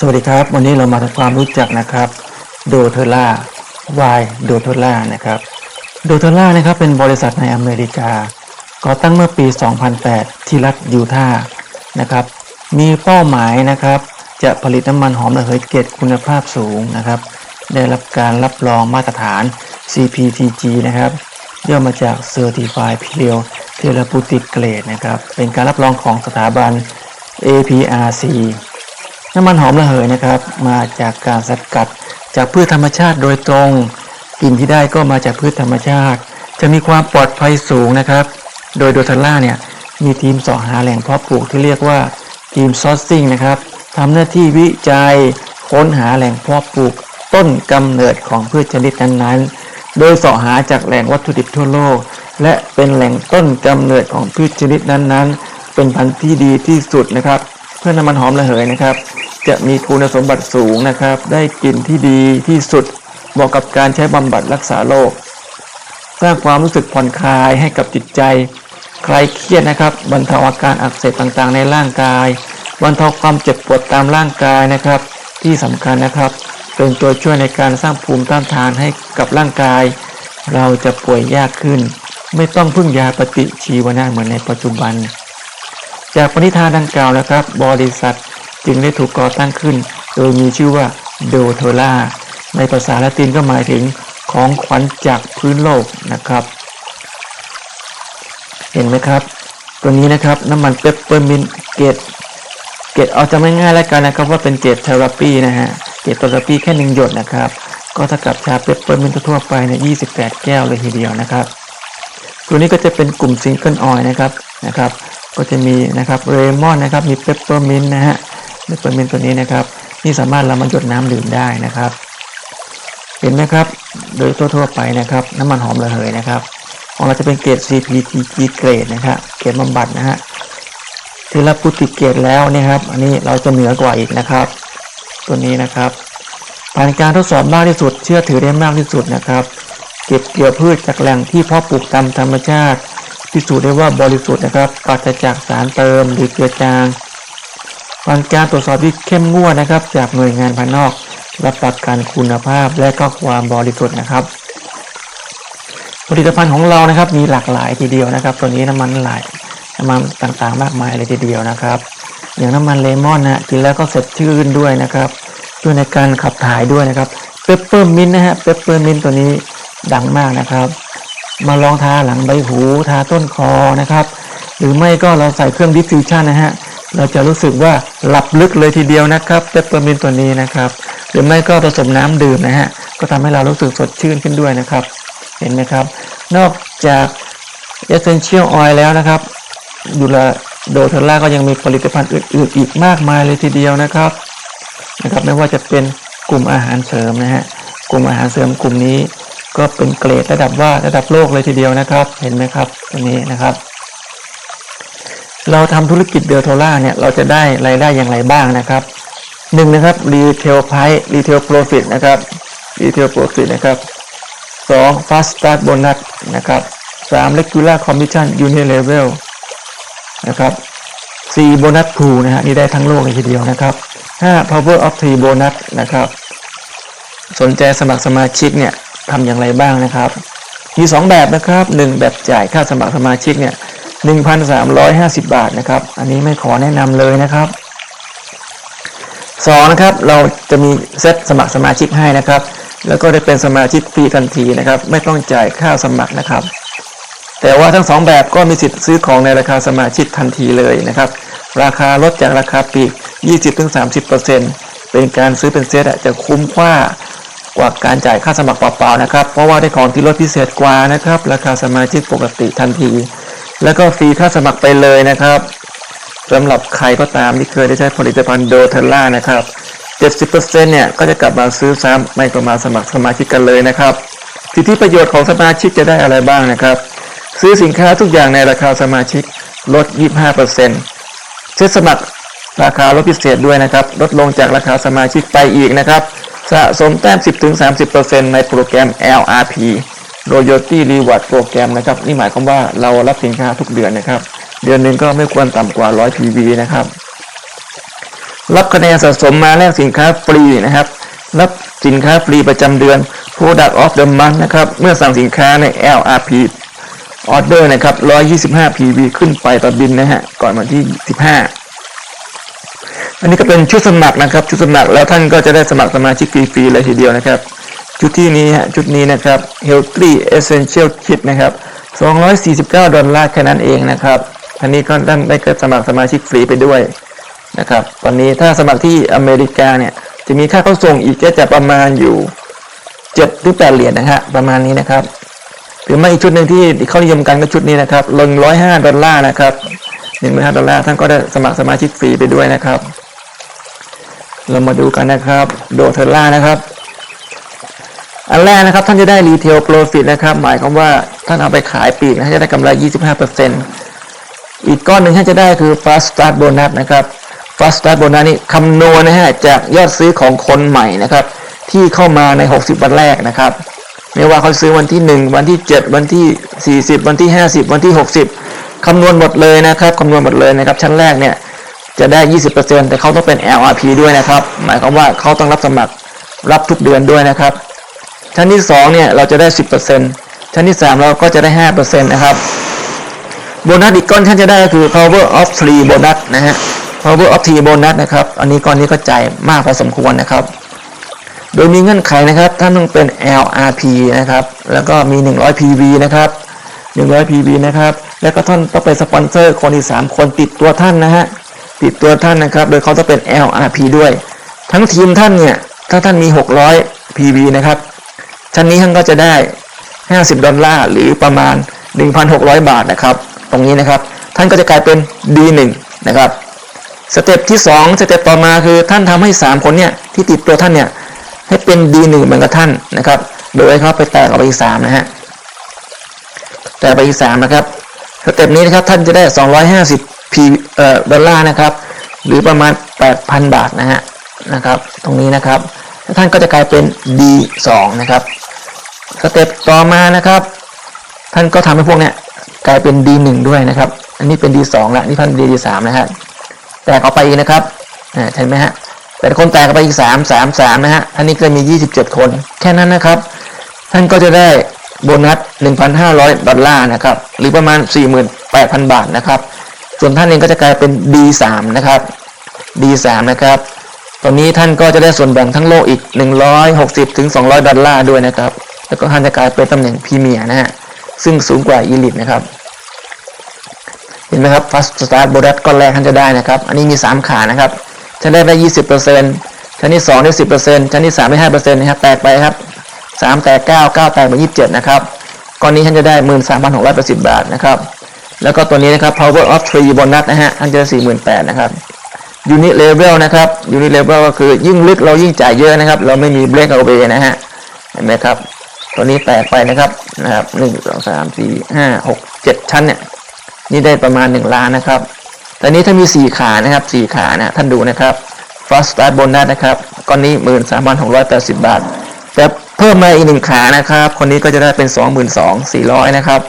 สวัสดีครับ วันนี้เรามาทำความรู้จักนะครับโดเทล่าวายโดเทล่านะครับโดเทล่านะครับเป็นบริษัทในอเมริกา ก่อตั้งเมื่อปี 2008 ที่รัฐยูทาห์นะครับ มีเป้าหมายนะครับ จะผลิตน้ำมันหอมระเหยเกรดคุณภาพสูงนะครับ ได้รับการรับรองมาตรฐาน CPTG นะครับย่อมาจาก Certified Pure Therapeutic Grade นะครับ เป็นการรับรองของสถาบัน APRC น้ำมันหอมระเหยนะครับ มาจากการสกัดจากพืชธรรมชาติโดยตรงกลิ่นที่ได้ก็มาจากพืชธรรมชาติ จะมีความปลอดภัยสูงนะครับ โดยโดทัลล่าเนี่ยมีทีมสอหาแหล่งเพาะปลูกที่เรียกว่าทีมซอสซิ่งนะครับทำหน้าที่วิจัยค้นหาแหล่งเพาะปลูกต้นกำเนิดของพืชชนิดนั้นๆ โดยสาะหาจากแหล่งวัตถุดิบทั่วโลก และเป็นแหล่งต้นกำเนิดของพืชชนิดนั้นๆ เป็นพันธุ์ที่ดีที่สุดนะครับ เพื่อน้ำมันหอมระเหยนะครับ จะมีคุณสมบัติสูงนะครับ ได้กลิ่นที่ดีที่สุดเหมาะกับการใช้บำบัดรักษาโรคสร้างความรู้สึกผ่อนคลายให้กับจิตใจใครเครียดนะครับ บรรเทาอาการอักเสบต่างๆ ในร่างกาย บรรเทาความเจ็บปวดตามร่างกายนะครับ ที่สำคัญนะครับ เป็นตัวช่วยในการสร้างภูมิต้านทานให้กับร่างกาย เราจะป่วยยากขึ้น ไม่ต้องพึ่งยาปฏิชีวนะเหมือนในปัจจุบัน จากปณิธานดังกล่าวนะครับ บริษัทจึงได้ถูกก่อตั้งขึ้น โดยมีชื่อว่าโดโทล่าในภาษาละตินก็หมายถึงของขวัญจากพื้นโลกนะครับ เห็นไหมครับ ตัวนี้นะครับน้ำมันเปปเปอร์มินเกตเกตเอาจะไม่ง่ายแล้วกันนะครับ ว่าเป็นเกตเทอราปีนะฮะเกตเทอราปีแค่หนึ่งหยดนะครับ ก็เท่ากับชาเปปเปอร์มินทั่วไปเนี่ย28แก้วเลยทีเดียวนะครับ ตัวนี้ก็จะเป็นกลุ่มซิงเกิลออยนะครับนะครับ ก็จะมีนะครับเรมอนนะครับมีเปปเปอร์มินต์นะฮะเปปเปอร์มินต์ตัวนี้นะครับนี่สามารถเรามาหยดน้ำดื่มได้นะครับ เห็นไหมครับ โดยทั่วๆไปนะครับ น้ำมันหอมระเหยนะครับ ของเราจะเป็นเกรด CPTG เกรดนะครับเกรดบำบัดนะฮะที่รับพุติเกรดแล้วนี่ครับ อันนี้เราจะเหนือกว่าอีกนะครับ ตัวนี้นะครับผ่านการทดสอบมากที่สุด เชื่อถือได้มากที่สุดนะครับ เก็บเกี่ยวพืชจากแหล่งที่เพาะปลูกตามธรรมชาติ พิสูจน์ได้ว่าบริสุทธิ์นะครับปราศจากสารเติมหรือเกลือจางผ่านการตรวจสอบที่เข้มงวดนะครับ จากหน่วยงานภายนอกรับประกันคุณภาพและก็ความบริสุทธิ์นะครับ ผลิตภัณฑ์ของเรานะครับ มีหลากหลายทีเดียวนะครับ ตัวนี้น้ำมันหลายน้ำมันต่างๆ มากมายเลยทีเดียวนะครับ อย่างน้ำมันเลมอนนะกินแล้วก็สดชื่นด้วยนะครับช่วยในการขับถ่ายด้วยนะครับเปปเปอร์มินต์นะฮะเปปเปอร์มินต์ตัวนี้ดังมากนะครับ มาลองทาหลังใบหูทาต้นคอนะครับ หรือไม่ก็เราใส่เครื่องดิฟฟิวชันนะฮะเราจะรู้สึกว่าหลับลึกเลยทีเดียวนะครับเปปเปอร์มินตัวนี้นะครับ หรือไม่ก็ผสมน้ำดื่มนะฮะก็ทำให้เรารู้สึกสดชื่นขึ้นด้วยนะครับ เห็นไหมครับ นอกจาก Essential Oil แล้วนะครับดูแลโดเทล่าก็ยังมีผลิตภัณฑ์อื่นๆ อีกมากมายเลยทีเดียวนะครับนะครับ ไม่ว่าจะเป็นกลุ่มอาหารเสริมนะฮะกลุ่มอาหารเสริมกลุ่มนี้ ก็เป็นเกรดระดับว่าระดับโลกเลยทีเดียวนะครับ เห็นไหมครับตัวนี้นะครับ เราทำธุรกิจเดลโทล่าเนี่ยเราจะได้รายได้อย่างไรบ้างนะครับหนึ่งนะครับรีเทลไพร์รีเทลโปรฟิตนะครับรีเทลโปรฟิตนะครับสองฟาสต์สตาร์ทโบนัสนะครับสามเลกูล่าคอมมิชชั่นยูนิเลเวลนะครับสี่โบนัสพูนะฮะนี่ได้ทั้งโลกเลยทีเดียวนะครับห้า power of three โบนัสนะครับ สนใจสมัครสมาชิกเนี่ย ทำอย่างไรบ้างนะครับ มี 2 แบบนะครับ 1 แบบจ่ายค่าสมัครสมาชิกเนี่ย1,350 บาทนะครับ อันนี้ไม่ขอแนะนำเลยนะครับ2นะครับเราจะมีเซตสมัครสมาชิกให้นะครับ แล้วก็ได้เป็นสมาชิกฟรีทันทีนะครับ ไม่ต้องจ่ายค่าสมัครนะครับ แต่ว่าทั้ง 2 แบบก็มีสิทธิ์ซื้อของในราคาสมาชิกทันทีเลยนะครับ ราคาลดจากราคาปีก 20-30%เป็นการซื้อเป็นเซตจะคุ้มกว่า กว่าการจ่ายค่าสมัครเปล่าๆนะครับ เพราะว่าได้ของที่ลดพิเศษกว่านะครับ ราคาสมาชิกปกติทันที แล้วก็ฟรีค่าสมัครไปเลยนะครับสำหรับใครก็ตามที่เคยได้ใช้ผลิตภัณฑ์โดเทลล่านะครับ 70%เนี่ยก็จะกลับมาซื้อซ้ำไม่ก็มาสมัครสมาชิกกันเลยนะครับ สิทธิประโยชน์ของสมาชิกจะได้อะไรบ้างนะครับ ซื้อสินค้าทุกอย่างในราคาสมาชิกลด 25%เซ็ตสมัครราคาลดพิเศษด้วยนะครับ ลดลงจากราคาสมาชิกไปอีกนะครับ สะสมแต้ม 10-30%ในโปรแกรม LRP Loyalty Reward โปรแกรมนะครับ นี่หมายความว่าเรารับสินค้าทุกเดือนนะครับ เดือนหนึ่งก็ไม่ควรต่ำกว่า 100 PV นะครับ รับคะแนนสะสมมาแลกสินค้าฟรีนะครับ รับสินค้าฟรีประจำเดือน Product of the Month นะครับ เมื่อสั่งสินค้าใน LRP ออเดอร์นะครับ 125 PV ขึ้นไปต่อบินนะฮะ ก่อนวันที่ 15 อันนี้ก็เป็นชุดสมัครนะครับ ชุดสมัครแล้วท่านก็จะได้สมัครสมาชิกฟรีๆเลยทีเดียวนะครับ ชุดที่นี้ฮะชุดนี้นะครับ Healthy Essential Kit นะครับ 249 ดอลลาร์แค่นั้นเองนะครับอันนี้ก็ท่านได้ก็สมัครสมาชิกฟรีไปด้วยนะครับตอนนี้ถ้าสมัครที่อเมริกาเนี่ยจะมีค่าเข้าส่งอีกก็จะประมาณอยู่7หรือ8เหรียญนะฮะประมาณนี้นะครับหรือไม่อีกชุดหนึ่งที่เขานิยมกันก็ชุดนี้นะครับลงร้อยห้าดอลลาร์นะครับหนึ่งร้อยห้าดอลลาร์ท่านก็ได้สมัครสมาชิกฟรีไปด้วยนะครับ เรามาดูกันนะครับ โดเทอร่านะครับ อันแรกนะครับท่านจะได้รีเทลโปรฟิตนะครับ หมายความว่าท่านเอาไปขายปีกนะจะได้กำไร 25%อีกก้อนหนึ่งท่านจะได้คือ fast start bonus นะครับ fast start bonus นี่คำนวณนะฮะจากยอดซื้อของคนใหม่นะครับ ที่เข้ามาใน 60 วันแรกนะครับไม่ว่าเขาซื้อวันที่ 1 วันที่ 7 วันที่ 40 วันที่ 50 วันที่ 60คำนวณหมดเลยนะครับคำนวณหมดเลยนะครับ ชั้นแรกเนี่ย จะได้ 20%แต่เขาต้องเป็น LRP ด้วยนะครับ หมายความว่าเขาต้องรับสมัครรับทุกเดือนด้วยนะครับ ชั้นที่2เนี่ยเราจะได้ 10%ชั้นที่ 3 เราก็จะได้ 5%นะครับ โบนัสอีกก้อนท่านจะได้ก็คือ power of three โบนัสนะฮะ power of three โบนัสนะครับ อันนี้ก้อนนี้ก็จ่ายมากพอสมควรนะครับ โดยมีเงื่อนไขนะครับท่านต้องเป็น LRP นะครับ แล้วก็มี 100 PV นะครับ100 PV นะครับ แล้วก็ท่านต้องเป็นสปอนเซอร์คนที่ 3 คนติดตัวท่านนะฮะ ติดตัวท่านนะครับ โดยเขาต้องเป็น LRP ด้วย ทั้งทีมท่านเนี่ย ถ้าท่านมี 600 PV นะครับ ชั้นนี้ท่านก็จะได้ 50 ดอลลาร์ หรือประมาณ 1,600 บาทนะครับ ตรงนี้นะครับ ท่านก็จะกลายเป็น D1 นะครับ สเต็ปที่ 2 สเต็ปต่อมาคือท่านทำให้ 3 คนเนี่ย ที่ติดตัวท่านเนี่ย ให้เป็น D1 เหมือนกับท่านนะครับ โดยให้เขาไปแตกออกไปอีก3นะฮะ แตกไปอีก3นะครับ สเต็ปนี้นะครับท่านจะได้ 250 P เอ่อดอลลาร์นะครับ หรือประมาณ 8,000 บาทนะฮะนะครับ ตรงนี้นะครับท่านก็จะกลายเป็น D2 นะครับสเต็ปต่อมานะครับ ท่านก็ทำให้พวกเนี้ยกลายเป็น D1 ด้วยนะครับ อันนี้เป็น D2 ล้วนี่ท่าน D3 นะครับแตกออกไปอีกนะครับเห็นไหมฮะแต่คนแตกออกไปอีก 3 3 3นะฮะท่านนี้ก็มี 27 คน แค่นั้นนะครับ ท่านก็จะได้โบนัส 1,500 ดอลลาร์นะครับ หรือประมาณ 48,000 บาทนะครับ ส่วนท่านเองก็จะกลายเป็น D3 นะครับ D3 นะครับตอนนี้ท่านก็จะได้ส่วนแบ่งทั้งโลกอีก 160ถึง200 ดอลลาร์ด้วยนะครับ แล้วก็ท่านจะกลายเป็นตำแหน่งพรีเมียร์นะฮะ ซึ่งสูงกว่าอีลิทนะครับ เห็นไหมครับ Fast Start b o n u ก้อนแรกท่านจะได้นะครับ อันนี้มี 3 ขานะครับ ชั้นแรกได้ 20%ชั้นที่ 2 ได้ 10%ชั้นที่ 3 ได้ 5%นะครับ แตกไปครับ 3 แตก 9 9 แตกเป็น27 นะครับ ก้อนนี้ท่านจะได้ 13,680 บาทนะครับ แล้วก็ตัวนี้นะครับ Power of Tree Bonus นะฮะท่านจะได้48,000นะครับ Unit Level นะครับ Unit Level ก็คือยิ่งลึกเรายิ่งจ่ายเยอะนะครับ เราไม่มี Break Away นะฮะ เห็นไหมครับ ตัวนี้แตกไปนะครับนะครับหนึ่งสองสามสี่ห้าหกเจ็ดชั้นเนี่ย นี่ได้ประมาณหนึ่งล้านนะครับแต่นี้ถ้ามีสี่ขานะครับสี่ขานะท่านดูนะครับ First Start Bonus นะครับก้อนนี้หมื่นสามพันหกร้อยแปดสิบบาท แต่เพิ่มมาอีกหนึ่งขานะครับ คนนี้ก็จะได้เป็นสองหมื่นสองสี่ร้อยนะครับ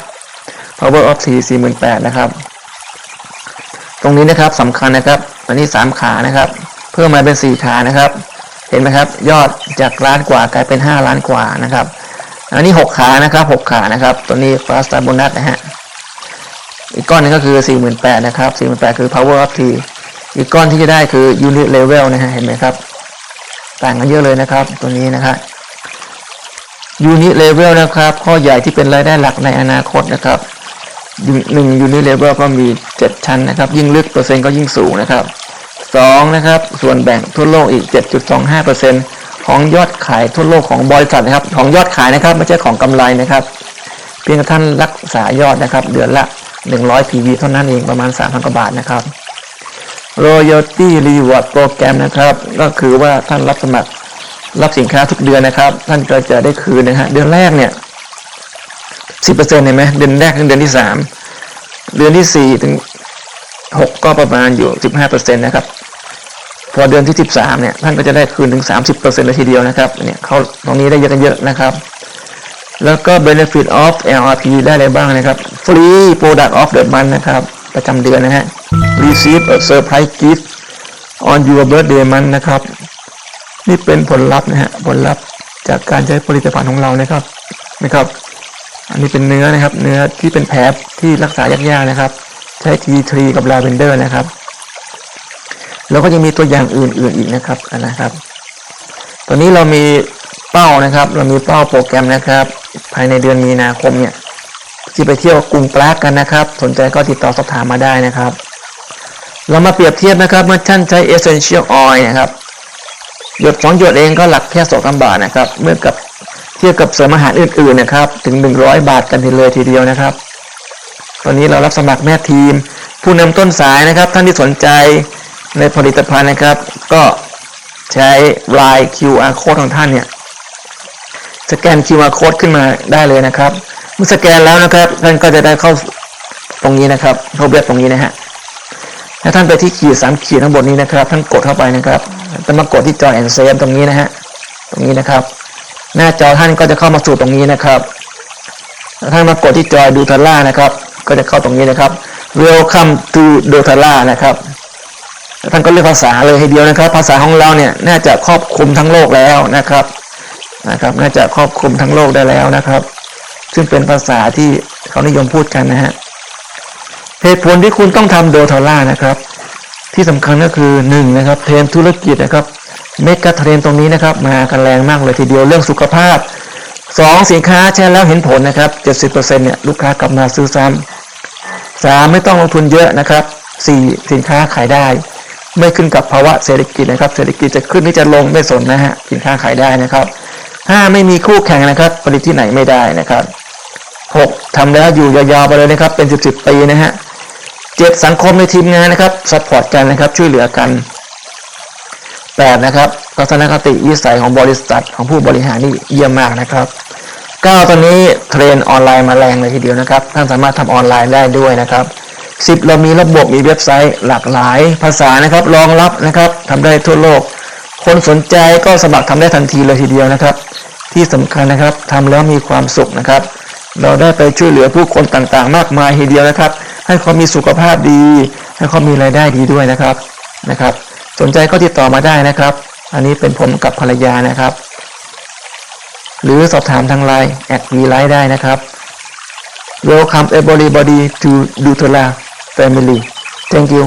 Power of สี่สี่หมื่นะครับ ตรงนี้นะครับสำคัญนะครับอันนี้สามขานะครับ เพิ่มมาเป็นสี่ขานะครับ เห็นไหมครับ ยอดจากล้านกว่ากลายเป็นห้าล้านกว่านะครับ อันนี้หกขานะครับหกขานะครับ ตัวนี้ fast star bonus นะฮะอีกก้อนนึงก็คือสี่หมื่นะครับสี่หมื่นแปดคือ power of t อีกก้อนที่จะได้คือ unit level นะฮะเห็นไหมครับ ต่างกันเยอะเลยนะครับ ตัวนี้นะครับ unit level นะครับ ข้อใหญ่ที่เป็นรายได้หลักในอนาคตนะครับ หนึ่ง unit level ก็มีเจ็ดชั้นนะครับ ยิ่งลึกเปอร์เซ็นต์ก็ยิ่งสูงนะครับสองนะครับ ส่วนแบ่งทั่วโลกอีก 7.25เปอร์เซนต์ของยอดขายทั่วโลกของบริษัทนะครับ ของยอดขายนะครับไม่ใช่ของกำไรนะครับ เพียงแต่ท่านรักษายอดนะครับ เดือนละ 100 PV เท่านั้นเองประมาณ 3,000กว่าบาทนะครับ Royalty Reward Program นะครับ ก็คือว่าท่านรับสมัครรับสินค้าทุกเดือนนะครับ ท่านก็จะได้คืนนะฮะเดือนแรกเนี่ย 10%เปอร์เซ็นต์เห็นไหมเดือนแรกถึงเดือนที่3เดือนที่4ถึง6ก็ประมาณอยู่15%นต์นะครับ พอเดือนที่13เนี่ยท่านก็จะได้คืนถึง30%เลยทีเดียวนะครับเนี่ยเขาตรงนี้ได้เยอะกันเยอะนะครับ แล้วก็ benefit of LRP ได้อะไรบ้างนะครับ free product of the month นะครับ ประจำเดือนนะฮะ receive a surprise gift on your birthday month นะครับ นี่เป็นผลลัพธ์นะฮะผลลัพธ์จากการใช้ผลิตภัณฑ์ของเรานะครับนะครับ อันนี้เป็นเนื้อนะครับ เนื้อที่เป็นแผลที่รักษายากๆนะครับ ใช้ทีทรีกับลาเวนเดอร์นะครับ แล้วก็ยังมีตัวอย่างอื่นๆอีกนะครับนะครับ ตอนนี้เรามีเป้านะครับ เรามีเป้าโปรแกรมนะครับ ภายในเดือนมีนาคมเนี่ยที่ไปเที่ยวกรุงปรากกันนะครับ สนใจก็ติดต่อสอบถามมาได้นะครับ เรามาเปรียบเทียบนะครับเมื่อท่านใช้ essential oil นะครับหยดสองหยดเองก็หลักแค่สองพันบาทนะครับ เมื่อกับ เทียบกับเสริมอาหารอื่นๆนะครับ ถึง 100 บาทกันทีเลยทีเดียวนะครับ ตอนนี้เรารับสมัครแม่ทีม ผู้นำต้นสายนะครับ ท่านที่สนใจในผลิตภัณฑ์นะครับ ก็ใช้ลาย QR code ของท่านเนี่ยสแกน QR code ขึ้นมาได้เลยนะครับ เมื่อสแกนแล้วนะครับ ท่านก็จะได้เข้าตรงนี้นะครับเข้าเว็บตรงนี้นะฮะถ้าท่านไปที่ขีดสามขีดข้างบนนี้นะครับ ท่านกดเข้าไปนะครับจะมากดที่จอยแอนเซฟตรงนี้นะฮะตรงนี้นะครับ หน้าจอท่านก็จะเข้ามาสู่ตรงนี้นะครับท่านมากดที่จอยดูทาร่านะครับ ก็จะเข้าตรงนี้นะครับ Welcome to d o t a r a นะครับแล้วท่านก็เลือกภาษาเลยทีเดียวนะครับ ภาษาของเราเนี่ยน่าจะครอบคลุมทั้งโลกแล้วนะครับนะครับ น่าจะครอบคลุมทั้งโลกได้แล้วนะครับ ซึ่งเป็นภาษาที่เขานิยมพูดกันนะฮะเหตุผลที่คุณต้องทำโดทอล่านะครับ ที่สำคัญก็คือ1นงนะครับ เทรนธุรกิจนะครับ เมกะเทรนตรงนี้นะครับมากันแรงมากเลยทีเดียวเรื่องสุขภาพ 2 สินค้าใช้แล้วเห็นผลนะครับ 70%เนี่ยลูกค้ากลับมาซื้อซ้ำสามไม่ต้องลงทุนเยอะนะครับ 4 สินค้าขายได้ ไม่ขึ้นกับภาวะเศรษฐกิจนะครับเศรษฐกิจจะขึ้นหรือจะลงไม่สนนะฮะสินค้าขายได้นะครับ 5 ไม่มีคู่แข่งนะครับผลิตที่ไหนไม่ได้นะครับ 6ทำแล้วอยู่ยาวๆไปเลยนะครับเป็น 10 10ปีนะฮะเจ็ดสังคมในทีมงานนะครับซัพพอร์ตกันนะครับช่วยเหลือกัน แปดนะครับทัศนคติวิสัยของบริษัทของผู้บริหารนี่เยี่ยมมากนะครับเก้าตอนนี้เทรนออนไลน์มาแรงเลยทีเดียวนะครับ ท่านสามารถทำออนไลน์ได้ด้วยนะครับสิบเรามีระบบมีเว็บไซต์หลากหลายภาษานะครับรองรับนะครับทำได้ทั่วโลก คนสนใจก็สมัครทำได้ทันทีเลยทีเดียวนะครับ ที่สำคัญนะครับทำแล้วมีความสุขนะครับ เราได้ไปช่วยเหลือผู้คนต่างๆ มากมายทีเดียวนะครับ ให้เขามีสุขภาพดี ให้เขามีรายได้ดีด้วยนะครับนะครับ สนใจก็ติดต่อมาได้นะครับ อันนี้เป็นผมกับภรรยานะครับ หรือสอบถามทางไลน์แอดวีไลน์ได้นะครับ Welcome everybody to Dutella Family Thank you